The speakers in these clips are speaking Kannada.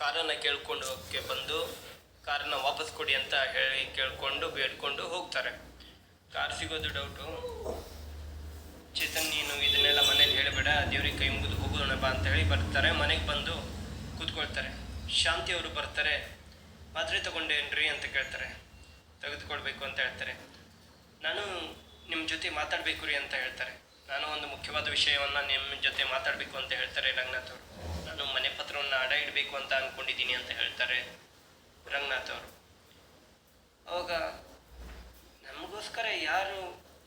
ಕಾರನ್ನು ಕೇಳ್ಕೊಂಡು ಹೋಗಕ್ಕೆ ಬಂದು ಕಾರನ್ನು ವಾಪಸ್ ಕೊಡಿ ಅಂತ ಹೇಳಿ ಕೇಳಿಕೊಂಡು ಬೇಡ್ಕೊಂಡು ಹೋಗ್ತಾರೆ. ಕಾರ್ ಸಿಗೋದು ಡೌಟು. ಚೇತನ್, ನೀನು ಇದನ್ನೆಲ್ಲ ಮನೇಲಿ ಹೇಳಬೇಡ, ದೇವ್ರಿಗೆ ಕೈ ಮುಗಿದು ಹೋಗೋಣ ಬಾ ಅಂತ ಹೇಳಿ ಬರ್ತಾರೆ. ಮನೆಗೆ ಬಂದು ಕೂತ್ಕೊಳ್ತಾರೆ. ಶಾಂತಿ ಅವರು ಬರ್ತಾರೆ. ಮಾತ್ರೆ ತಗೊಂಡೇನ್ರಿ ಅಂತ ಕೇಳ್ತಾರೆ. ತೆಗೆದುಕೊಳ್ಬೇಕು ಅಂತ ಹೇಳ್ತಾರೆ. ನಾನು ನಿಮ್ಮ ಜೊತೆ ಮಾತಾಡಬೇಕು ರೀ ಅಂತ ಹೇಳ್ತಾರೆ. ನಾನು ಒಂದು ಮುಖ್ಯವಾದ ವಿಷಯವನ್ನು ನಿಮ್ಮ ಜೊತೆ ಮಾತಾಡಬೇಕು ಅಂತ ಹೇಳ್ತಾರೆ ರಂಗನಾಥ್ ಅವರು. ನಾನು ಮನೆ ಪತ್ರವನ್ನು ಅಡ ಇಡಬೇಕು ಅಂತ ಅಂದ್ಕೊಂಡಿದ್ದೀನಿ ಅಂತ ಹೇಳ್ತಾರೆ ರಂಗನಾಥ್ ಅವರು. ಅವಾಗ ನಮಗೋಸ್ಕರ ಯಾರು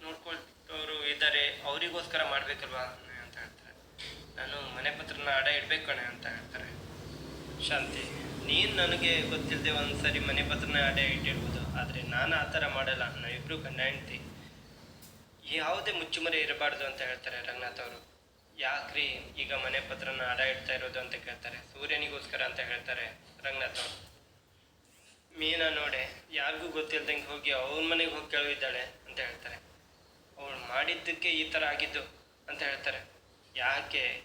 ನೋಡ್ಕೊಳ್ತವರು ಇದ್ದಾರೆ ಅವರಿಗೋಸ್ಕರ ಮಾಡಬೇಕಲ್ವಾ ಅಂತ ಹೇಳ್ತಾರೆ. ನಾನು ಮನೆ ಪತ್ರನ ಅಡ ಇಡ್ಬೇಕು ಕಣೆ ಅಂತ ಹೇಳ್ತಾರೆ. ಶಾಂತಿ, ನೀನು ನನಗೆ ಗೊತ್ತಿಲ್ಲದೆ ಒಂದು ಸರಿ ಮನೆ ಪತ್ರನ ಅಡ ಇಟ್ಟಿರ್ಬೋದು, ಆದರೆ ನಾನು ಆ ಥರ ಮಾಡಲ್ಲ ನಾವಿಬ್ಬರು ಗಂಡ ಹೆಂಡ್ತಿ. ಯಾವುದೇ ಮುಚ್ಚುಮರೆ ಇರಬಾರ್ದು ಅಂತ ಹೇಳ್ತಾರೆ ರಂಗನಾಥ್ ಅವರು. ಯಾಕ್ರಿ ಈಗ ಮನೆ ಪತ್ರನ ಅಡ ಇಡ್ತಾ ಇರೋದು ಅಂತ ಕೇಳ್ತಾರೆ. ಸೂರ್ಯನಿಗೋಸ್ಕರ ಅಂತ ಹೇಳ್ತಾರೆ ರಂಗನಾಥ್ ಅವರು. ಮೀನಾ ನೋಡೆ, ಯಾರಿಗೂ ಗೊತ್ತಿಲ್ದಂಗೆ ಹೋಗಿ ಅವ್ರ ಮನೆಗೆ ಹೋಗಿ ಕೇಳಿದ್ದಾಳೆ ಅಂತ ಹೇಳ್ತಾರೆ. ಅವಳು ಮಾಡಿದ್ದಕ್ಕೆ ಈ ಥರ ಆಗಿದ್ದು ಅಂತ ಹೇಳ್ತಾರೆ. ಯಾಕೆ?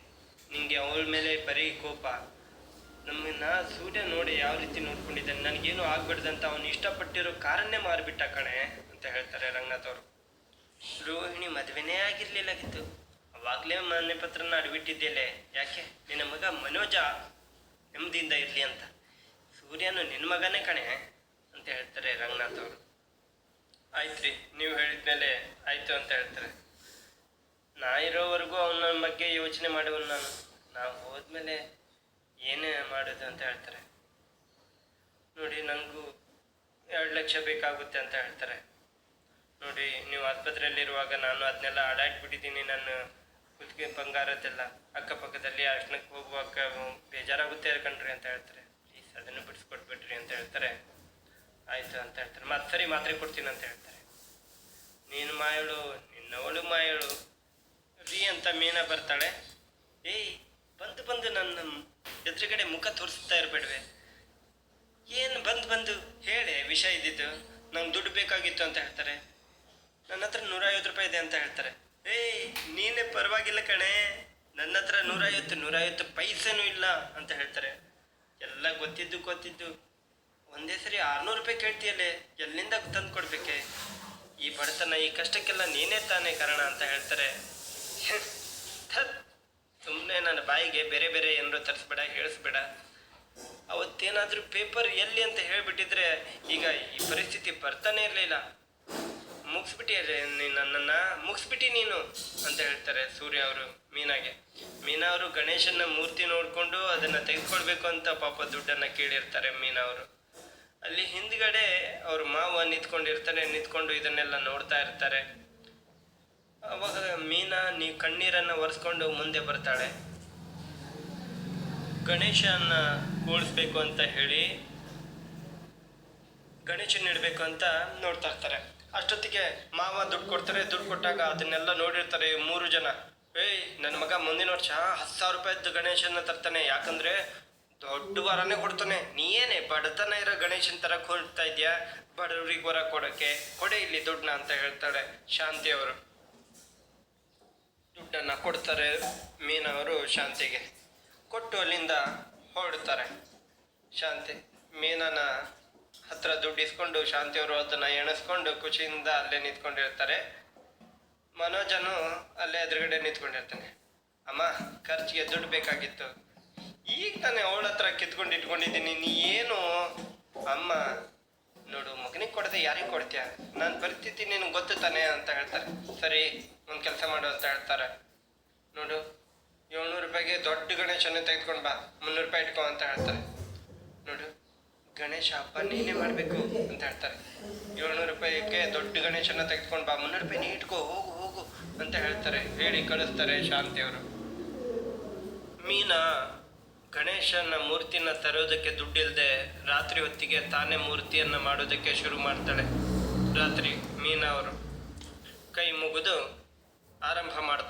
ನಿಮಗೆ ಅವಳ ಮೇಲೆ ಬರೀ ಕೋಪ. ನಮ್ಮನ್ನ ಸೂರ್ಯ ನೋಡಿ ಯಾವ ರೀತಿ ನೋಡ್ಕೊಂಡಿದ್ದಾನೆ, ನನಗೇನು ಆಗ್ಬಿಡ್ದಂತ ಅವನು ಇಷ್ಟಪಟ್ಟಿರೋ ಕಾರನ್ನೇ ಮಾರಿಬಿಟ್ಟ ಕಣೆ ಅಂತ ಹೇಳ್ತಾರೆ ರಂಗನಾಥ್ ಅವರು. ರೋಹಿಣಿ ಮದುವೆನೇ ಆಗಿರ್ಲಿಲ್ಲಾಗಿತ್ತು ಅವಾಗಲೇ ಮನೆ ಪತ್ರನ ಅಡ್ಬಿಟ್ಟಿದ್ದೆಲೆ ಯಾಕೆ? ನಿನ್ನ ಮಗ ಮನೋಜ ನೆಮ್ಮದಿಯಿಂದ ಇರಲಿ ಅಂತ. ಸೂರ್ಯನು ನಿನ್ನ ಮಗನೇ ಕಣೆ, ಅಂತ ಹೇಳ್ತಾರೆ ರಂಗನಾಥ್ ಅವರು. ಆಯ್ತು ರೀ ನೀವು ಹೇಳಿದ್ಮೇಲೆ ಆಯಿತು ಅಂತ ಹೇಳ್ತಾರೆ. ನಾ ಇರೋವರೆಗೂ ಅವನ ಬಗ್ಗೆ ಯೋಚನೆ ಮಾಡುವನು ನಾನು. ನಾವು ಹೋದ್ಮೇಲೆ ಏನೇ ಮಾಡೋದು ಅಂತ ಹೇಳ್ತಾರೆ. ನೋಡಿ ನನಗೂ ಎರಡು ಲಕ್ಷ ಬೇಕಾಗುತ್ತೆ ಅಂತ ಹೇಳ್ತಾರೆ. ನೋಡಿ, ನೀವು ಆಸ್ಪತ್ರೆಯಲ್ಲಿರುವಾಗ ನಾನು ಅದನ್ನೆಲ್ಲ ಅಡಾಡ್ಬಿಟ್ಟಿದ್ದೀನಿ ನಾನು ಕುತ್ತಿಗೆ ಬಂಗಾರದ್ದೆಲ್ಲ ಅಕ್ಕಪಕ್ಕದಲ್ಲಿ ಅರ್ಶನಕ್ಕೆ ಹೋಗುವಾಗ ಬೇಜಾರಾಗುತ್ತೆ ಕಣ್ರಿ ಅಂತ ಹೇಳ್ತಾರೆ. ಪ್ಲೀಸ್ ಅದನ್ನು ಬಿಡಿಸ್ಕೊಟ್ಬಿಡ್ರಿ ಅಂತ ಹೇಳ್ತಾರೆ. ಆಯಿತು ಅಂತ ಹೇಳ್ತಾರೆ. ಮತ್ತೆ ಸರಿ, ಮಾತ್ರೆ ಕೊಡ್ತೀನಿ ಅಂತ ಹೇಳ್ತಾರೆ. ನೀನು ಮಾಯಳು, ನಿನ್ನವಳು ಮಾಯಳು. ರೀ ಅಂತ ಮೀನ ಬರ್ತಾಳೆ. ಏಯ್, ಬಂದು ಬಂದು ನನ್ನ ಎದುರುಗಡೆ ಮುಖ ತೋರಿಸ್ತಾ ಇರಬೇಡ್ವೆ. ಏನು ಬಂದು ಬಂದು ಹೇಳಿ ವಿಷಯ ಇದ್ದಿದ್ದು. ನಂಗೆ ದುಡ್ಡು ಬೇಕಾಗಿತ್ತು ಅಂತ ಹೇಳ್ತಾರೆ. ನನ್ನ ಹತ್ರ ನೂರೈವತ್ತು ರೂಪಾಯಿ ಇದೆ ಅಂತ ಹೇಳ್ತಾರೆ. ಏಯ್, ನೀನೇ ಪರವಾಗಿಲ್ಲ ಕಣೆ. ನನ್ನ ಹತ್ರ ನೂರೈವತ್ತು ನೂರೈವತ್ತು ಪೈಸೆನೂ ಇಲ್ಲ ಅಂತ ಹೇಳ್ತಾರೆ. ಎಲ್ಲ ಗೊತ್ತಿದ್ದು ಗೊತ್ತಿದ್ದು. ಒಂದೇ ಸರಿ ಆರ್ನೂರು ರೂಪಾಯಿ ಕೇಳ್ತೀಯಲ್ಲೇ, ಎಲ್ಲಿಂದ ತಂದು ಕೊಡ್ಬೇಕೆ? ಈ ಬಡತನ, ಈ ಕಷ್ಟಕ್ಕೆಲ್ಲ ನೀನೇ ತಾನೇ ಕಾರಣ ಅಂತ ಹೇಳ್ತಾರೆ. ಸುಮ್ಮನೆ ನನ್ನ ಬಾಯಿಗೆ ಬೇರೆ ಬೇರೆ ಏನಾರು ತರಿಸ್ಬೇಡ, ಹೇಳಿಸ್ಬೇಡ. ಅವತ್ತೇನಾದರೂ ಪೇಪರ್ ಎಲ್ಲಿ ಅಂತ ಹೇಳಿಬಿಟ್ಟಿದ್ರೆ ಈಗ ಈ ಪರಿಸ್ಥಿತಿ ಬರ್ತಾನೆ ಇರಲಿಲ್ಲ. ಮುಗಿಸ್ಬಿಟ್ಟಿಯಲ್ಲ ನೀನು ನನ್ನನ್ನು. ಮುಗಿಸ್ಬಿಟ್ಟಿ ನೀನು ಅಂತ ಹೇಳ್ತಾರೆ ಸೂರ್ಯ ಅವರು ಮೀನಾಗೆ. ಮೀನಾ ಅವರು ಗಣೇಶನ ಮೂರ್ತಿ ನೋಡಿಕೊಂಡು ಅದನ್ನು ತೆಗೆದುಕೊಳ್ಬೇಕು ಅಂತ ಪಾಪ ದುಡ್ಡನ್ನು ಕೇಳಿರ್ತಾರೆ ಮೀನಾ ಅವರು. ಅಲ್ಲಿ ಹಿಂದ್ಗಡೆ ಅವ್ರ ಮಾವ ನಿಂತ್ಕೊಂಡಿರ್ತಾರೆ, ನಿಂತ್ಕೊಂಡು ಇದನ್ನೆಲ್ಲ ನೋಡ್ತಾ ಇರ್ತಾರೆ. ಅವಾಗ ಮೀನಾ, ನೀ ಕಣ್ಣೀರನ್ನು ಒರೆಸ್ಕೊಂಡು ಮುಂದೆ ಬರ್ತಾಳೆ. ಗಣೇಶನ ಕೂಡಿಸ್ಬೇಕು ಅಂತ ಹೇಳಿ ಗಣೇಶನ ಇಡಬೇಕು ಅಂತ ನೋಡ್ತಾ ಇರ್ತಾರೆ. ಅಷ್ಟೊತ್ತಿಗೆ ಮಾವ ದುಡ್ಡು ಕೊಡ್ತಾರೆ, ದುಡ್ಡು ಕೊಟ್ಟಾಗ ಅದನ್ನೆಲ್ಲ ನೋಡಿರ್ತಾರೆ ಮೂರು ಜನ. ಏಯ್ ನನ್ನ ಮಗ ಮುಂದಿನ ವರ್ಷ ಹತ್ತು ಸಾವಿರ ರೂಪಾಯಿದ್ದು ಗಣೇಶನ ತರ್ತಾನೆ. ಯಾಕಂದ್ರೆ ದೊಡ್ಡ ವರನೇ ಕೊಡ್ತಾನೆ. ನೀ ಏನೇ ಬಡತನ ಇರೋ ಗಣೇಶನ ತರ ಕೊಡ್ತಾ ಇದೆಯಾ? ಬಡವ್ರಿಗೆ ವರ ಕೊಡೋಕ್ಕೆ ಕೊಡೆ ಇಲ್ಲಿ ದುಡ್ಡನ್ನ ಅಂತ ಹೇಳ್ತಾಳೆ ಶಾಂತಿ ಅವರು. ದುಡ್ಡನ್ನು ಕೊಡ್ತಾರೆ ಮೀನವರು ಶಾಂತಿಗೆ. ಕೊಟ್ಟು ಅಲ್ಲಿಂದ ಹೊರಡ್ತಾರೆ. ಶಾಂತಿ, ಮೀನನ ಹತ್ರ ದುಡ್ಡು ಇಸ್ಕೊಂಡು ಶಾಂತಿಯವರು ಅದನ್ನ ಎಣಿಸ್ಕೊಂಡು ಖುಷಿಯಿಂದ ಅಲ್ಲೇ ನಿಂತ್ಕೊಂಡಿರ್ತಾರೆ. ಮನೋಜನು ಅಲ್ಲೇ ಎದುರುಗಡೆ ನಿಂತ್ಕೊಂಡಿರ್ತಾನೆ. ಅಮ್ಮ, ಖರ್ಚಿಗೆ ದುಡ್ಡು ಬೇಕಾಗಿತ್ತು. ಈಗ ತಾನೇ ಅವಳ ಹತ್ರ ಕಿತ್ಕೊಂಡು ಇಟ್ಕೊಂಡಿದ್ದೀನಿ. ನೀ ಏನು? ಅಮ್ಮ, ನೋಡು, ಮಗನಿಗೆ ಕೊಡದೆ ಯಾರಿಗೆ ಕೊಡ್ತೀಯ? ನಾನು ಪರಿಸ್ಥಿತಿ ನಿನ್ಗೆ ಗೊತ್ತು ತಾನೆ? ಅಂತ ಹೇಳ್ತಾರೆ. ಸರಿ, ಒಂದು ಕೆಲಸ ಮಾಡು ಅಂತ ಹೇಳ್ತಾರೆ. ನೋಡು, ಏಳ್ನೂರು ರೂಪಾಯಿಗೆ ದೊಡ್ಡ ಗಣೇಶನ ತೆಗೆದುಕೊಂಡು ಬಾ. ಮುನ್ನೂರು ರೂಪಾಯಿ ಇಟ್ಕೊ ಅಂತ ಹೇಳ್ತಾರೆ. ಗಣೇಶ ಹಬ್ಬ ನೀನೇ ಮಾಡಬೇಕು ಅಂತ ಹೇಳ್ತಾರೆ. ಏಳ್ನೂರು ರೂಪಾಯಿಗೆ ದೊಡ್ಡ ಗಣೇಶನ ತೆಗೆದುಕೊಂಡು ಬಾ, ಮುನ್ನೂರು ರೂಪಾಯಿ ನೀ ಹೋಗು ಹೋಗು ಅಂತ ಹೇಳ್ತಾರೆ. ಹೇಳಿ ಕಳಿಸ್ತಾರೆ ಶಾಂತಿಯವರು ಮೀನಾ ಗಣೇಶನ ಮೂರ್ತಿನ ತರೋದಕ್ಕೆ ದುಡ್ಡಿಲ್ಲದೆ ರಾತ್ರಿ ಹೊತ್ತಿಗೆ ತಾನೇ ಮೂರ್ತಿಯನ್ನು ಮಾಡೋದಕ್ಕೆ ಶುರು ಮಾಡ್ತಾಳೆ. ರಾತ್ರಿ ಮೀನಾ ಅವರು ಕೈ ಮುಗಿದು ಆರಂಭ ಮಾಡ್